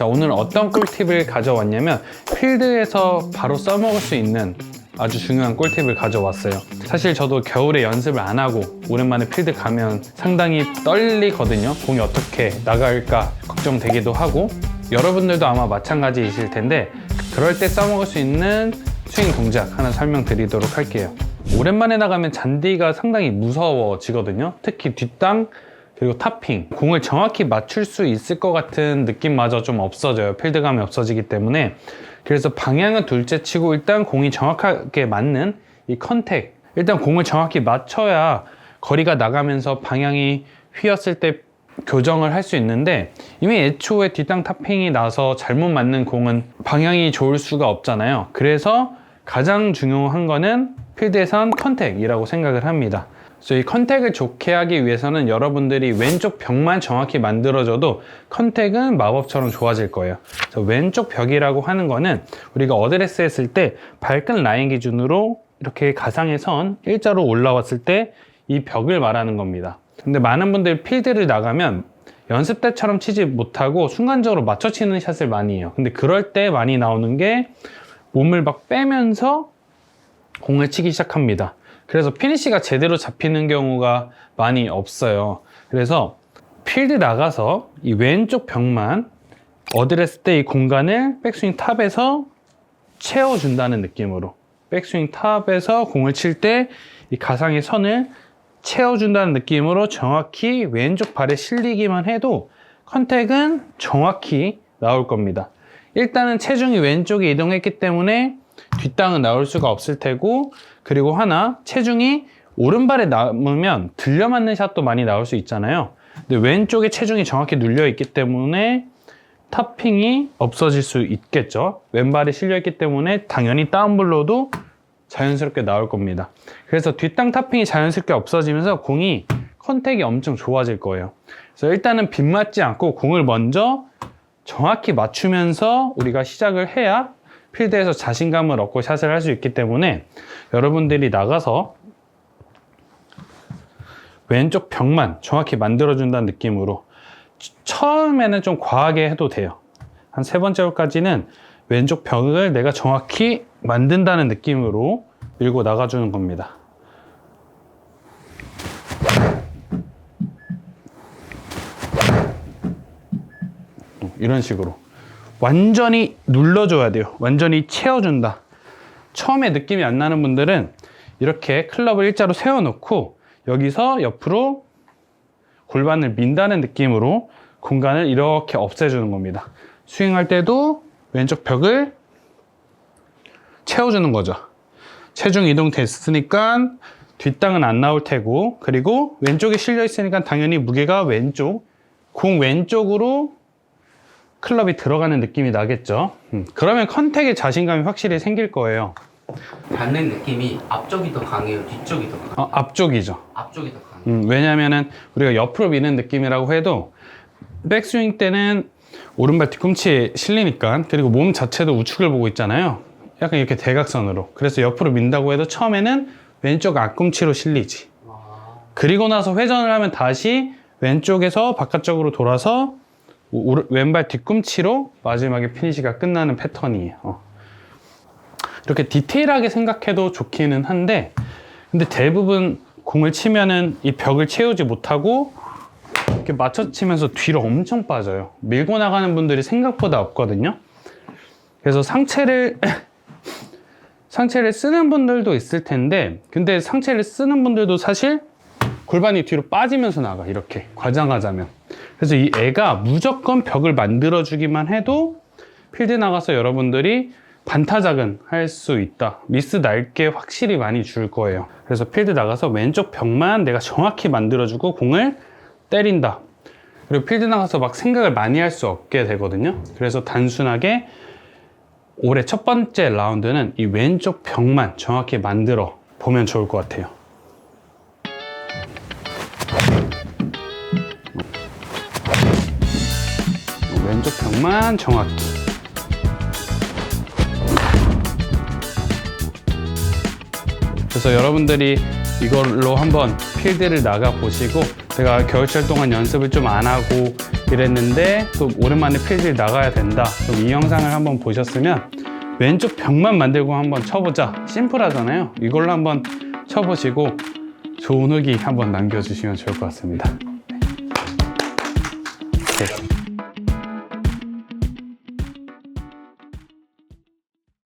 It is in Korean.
자, 오늘 어떤 꿀팁을 가져왔냐면 필드에서 바로 써먹을 수 있는 아주 중요한 꿀팁을 가져왔어요. 사실 저도 겨울에 연습을 안 하고 오랜만에 필드 가면 상당히 떨리거든요. 공이 어떻게 나갈까 걱정되기도 하고 여러분들도 아마 마찬가지이실 텐데 그럴 때 써먹을 수 있는 스윙 동작 하나 설명드리도록 할게요. 오랜만에 나가면 잔디가 상당히 무서워지거든요. 특히 뒷땅 그리고 탑핑. 공을 정확히 맞출 수 있을 것 같은 느낌마저 좀 없어져요. 필드감이 없어지기 때문에. 그래서 방향은 둘째 치고 일단 공이 정확하게 맞는 이 컨택. 일단 공을 정확히 맞춰야 거리가 나가면서 방향이 휘었을 때 교정을 할 수 있는데 이미 애초에 뒷땅 탑핑이 나서 잘못 맞는 공은 방향이 좋을 수가 없잖아요. 그래서 가장 중요한 거는 필드에선 컨택이라고 생각을 합니다 그래서 이 컨택을 좋게 하기 위해서는 여러분들이 왼쪽 벽만 정확히 만들어줘도 컨택은 마법처럼 좋아질 거예요. 그래서 왼쪽 벽이라고 하는 거는 우리가 어드레스 했을 때 발끝 라인 기준으로 이렇게 가상의 선 일자로 올라왔을 때 이 벽을 말하는 겁니다. 근데 많은 분들이 필드를 나가면 연습 때처럼 치지 못하고 순간적으로 맞춰 치는 샷을 많이 해요. 근데 그럴 때 많이 나오는 게 몸을 막 빼면서 공을 치기 시작합니다. 그래서 피니시가 제대로 잡히는 경우가 많이 없어요. 그래서 필드 나가서 이 왼쪽 벽만 어드레스 때 이 공간을 백스윙 탑에서 채워준다는 느낌으로 백스윙 탑에서 공을 칠 때 이 가상의 선을 채워준다는 느낌으로 정확히 왼쪽 발에 실리기만 해도 컨택은 정확히 나올 겁니다. 일단은 체중이 왼쪽에 이동했기 때문에 뒷땅은 나올 수가 없을 테고 그리고 하나 체중이 오른발에 남으면 들려 맞는 샷도 많이 나올 수 있잖아요. 근데 왼쪽에 체중이 정확히 눌려 있기 때문에 탑핑이 없어질 수 있겠죠. 왼발이 실려 있기 때문에 당연히 다운블로도 자연스럽게 나올 겁니다. 그래서 뒷땅 탑핑이 자연스럽게 없어지면서 공이 컨택이 엄청 좋아질 거예요. 그래서 일단은 빗 맞지 않고 공을 먼저 정확히 맞추면서 우리가 시작을 해야 필드에서 자신감을 얻고 샷을 할 수 있기 때문에 여러분들이 나가서 왼쪽 벽만 정확히 만들어준다는 느낌으로 처음에는 좀 과하게 해도 돼요. 한 세 번째 홀까지는 왼쪽 벽을 내가 정확히 만든다는 느낌으로 밀고 나가주는 겁니다. 이런 식으로. 완전히 눌러줘야 돼요. 완전히 채워준다. 처음에 느낌이 안 나는 분들은 이렇게 클럽을 일자로 세워놓고 여기서 옆으로 골반을 민다는 느낌으로 공간을 이렇게 없애주는 겁니다. 스윙할 때도 왼쪽 벽을 채워주는 거죠. 체중 이동 됐으니까 뒷땅은 안 나올 테고 그리고 왼쪽에 실려 있으니까 당연히 무게가 왼쪽 공 왼쪽으로 클럽이 들어가는 느낌이 나겠죠. 음, 그러면 컨택에 자신감이 확실히 생길 거예요. 받는 느낌이 앞쪽이 더 강해요, 뒤쪽이 더 강해요. 어, 앞쪽이죠. 앞쪽이 더 강해요. 음, 왜냐면은 우리가 옆으로 미는 느낌이라고 해도 백스윙 때는 오른발 뒤꿈치에 실리니까 그리고 몸 자체도 우측을 보고 있잖아요. 약간 이렇게 대각선으로. 그래서 옆으로 민다고 해도 처음에는 왼쪽 앞꿈치로 실리지. 아, 그리고 나서 회전을 하면 다시 왼쪽에서 바깥쪽으로 돌아서 오- 왼발 뒤꿈치로 마지막에 피니시가 끝나는 패턴이에요. 어. 이렇게 디테일하게 생각해도 좋기는 한데, 근데 대부분 공을 치면은 이 벽을 채우지 못하고 이렇게 맞춰 치면서 뒤로 엄청 빠져요. 밀고 나가는 분들이 생각보다 없거든요. 그래서 상체를 상체를 쓰는 분들도 있을 텐데, 근데 상체를 쓰는 분들도 사실 골반이 뒤로 빠지면서 나가 이렇게 과장하자면 그래서 이 애가 무조건 벽을 만들어 주기만 해도 필드 나가서 여러분들이 반타작은 할 수 있다. 미스 날 게 확실히 많이 줄 거예요. 그래서 필드 나가서 왼쪽 벽만 내가 정확히 만들어 주고 공을 때린다. 그리고 필드 나가서 막 생각을 많이 할 수 없게 되거든요. 그래서 단순하게 올해 첫 번째 라운드는 이 왼쪽 벽만 정확히 만들어 보면 좋을 것 같아요 벽만 정확히 그래서 여러분들이 이걸로 한번 필드를 나가 보시고 제가 겨울철 동안 연습을 좀 안 하고 이랬는데 또 오랜만에 필드에 나가야 된다. 그럼 이 영상을 한번 보셨으면 왼쪽 벽만 만들고 한번 쳐보자. 심플하잖아요. 이걸로 한번 쳐보시고 좋은 후기 한번 남겨주시면 좋을 것 같습니다. 네.